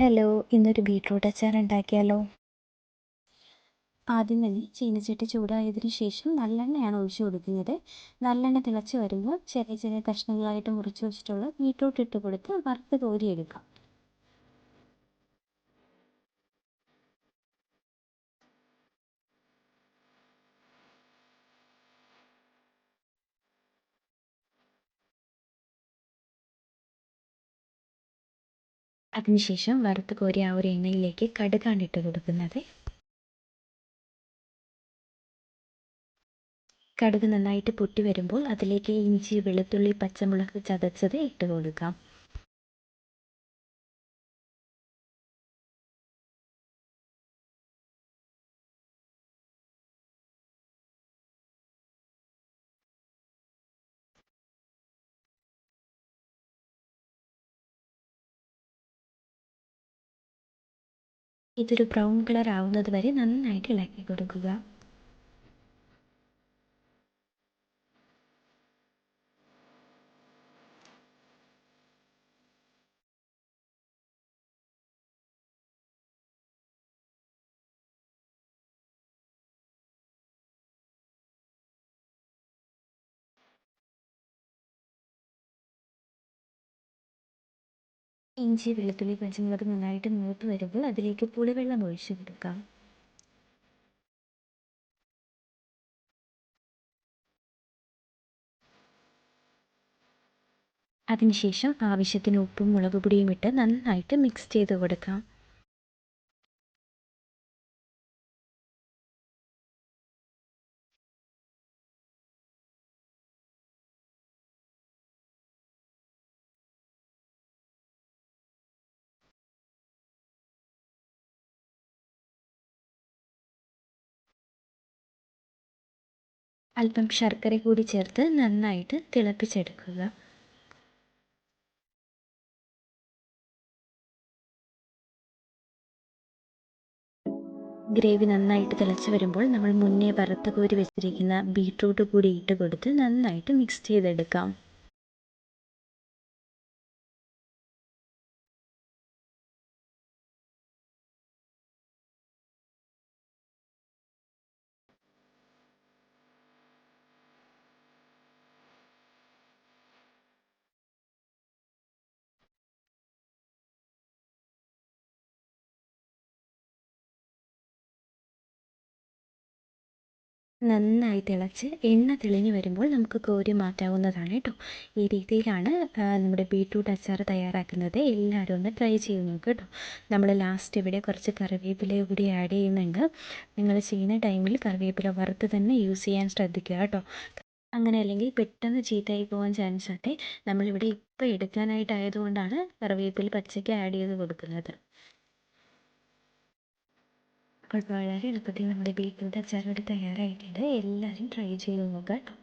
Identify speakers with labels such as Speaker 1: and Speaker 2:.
Speaker 1: Hello ഇന്നൊരു beetroot അച്ചാർ ഉണ്ടാക്കിയാലോ? ആദ്യം തന്നെ ചീനച്ചട്ടി ചൂടായതിന് ശേഷം നല്ലെണ്ണയാണ് ഒഴിച്ചു കൊടുക്കുന്നത്. നല്ലെണ്ണ തിളച്ച് വരുമ്പോൾ ചെറിയ ചെറിയ കഷ്ണങ്ങളായിട്ട് മുറിച്ച് വെച്ചിട്ടുള്ള ബീട്രൂട്ട് ഇട്ട് കൊടുത്ത് വറുത്ത് കോരിയെടുക്കാം. അതിനുശേഷം വറുത്ത് കോരി ആ ഒരു എണ്ണയിലേക്ക് കടുകാണ് ഇട്ട് കൊടുക്കുന്നത്. കടുക് നന്നായിട്ട് പൊട്ടി വരുമ്പോൾ അതിലേക്ക് ഇഞ്ചി വെളുത്തുള്ളി പച്ചമുളക് ചതച്ചത് ഇട്ട് കൊടുക്കാം. ഇതൊരു ബ്രൗൺ കളർ ആവുന്നത് വരെ നന്നായിട്ട് ഇളക്കി കൊടുക്കുക. ഇഞ്ചി വെളുത്തുള്ളി പച്ചമുളക് നന്നായിട്ട് മൂത്ത് വരുമ്പോൾ അതിലേക്ക് പുളിവെള്ളം ഒഴിച്ചു കൊടുക്കാം. അതിനുശേഷം ആവശ്യത്തിന് ഉപ്പും മുളക് പൊടിയും ഇട്ട് നന്നായിട്ട് മിക്സ് ചെയ്ത് കൊടുക്കാം. അല്പം ശർക്കര കൂടി ചേർത്ത് നന്നായിട്ട് തിളപ്പിച്ചെടുക്കുക. ഗ്രേവി നന്നായിട്ട് തിളച്ച് വരുമ്പോൾ നമ്മൾ മുന്നേ വറുത്ത് കോരി വെച്ചിരിക്കുന്ന ബീട്രൂട്ട് കൂടി ഇട്ട് കൊടുത്ത് നന്നായിട്ട് മിക്സ് ചെയ്തെടുക്കാം. നന്നായി തിളച്ച് എണ്ണ തെളിഞ്ഞ് വരുമ്പോൾ നമുക്ക് കോരി മാറ്റാവുന്നതാണ് കേട്ടോ. ഈ രീതിയിലാണ് നമ്മുടെ ബീട്രൂട്ട് അച്ചാർ തയ്യാറാക്കുന്നത്. എല്ലാവരും ഒന്ന് ട്രൈ ചെയ്ത് നോക്കുക കേട്ടോ. നമ്മൾ ലാസ്റ്റ് ഇവിടെ കുറച്ച് കറിവേപ്പില കൂടി ആഡ് ചെയ്യുന്നുണ്ട്. നിങ്ങൾ ചെയ്യുന്ന ടൈമിൽ കറിവേപ്പില വറുത്ത് തന്നെ യൂസ് ചെയ്യാൻ ശ്രദ്ധിക്കുക കേട്ടോ. അങ്ങനെ അല്ലെങ്കിൽ പെട്ടെന്ന് ചീത്തയായി പോകാൻ ചാൻസ് ഉണ്ട്. നമ്മളിവിടെ ഇപ്പോൾ എടുക്കാനായിട്ടായതുകൊണ്ടാണ് കറിവേപ്പില പച്ചയ്ക്ക് ആഡ് ചെയ്ത് കൊടുക്കുന്നത്. അപ്പോൾ വളരെ എളുപ്പത്തിൽ നമ്മുടെ അച്ചാർ ഇവിടെ തയ്യാറായിട്ടുണ്ട്. എല്ലാവരും ട്രൈ ചെയ്ത് നോക്കുക. കേട്ടോ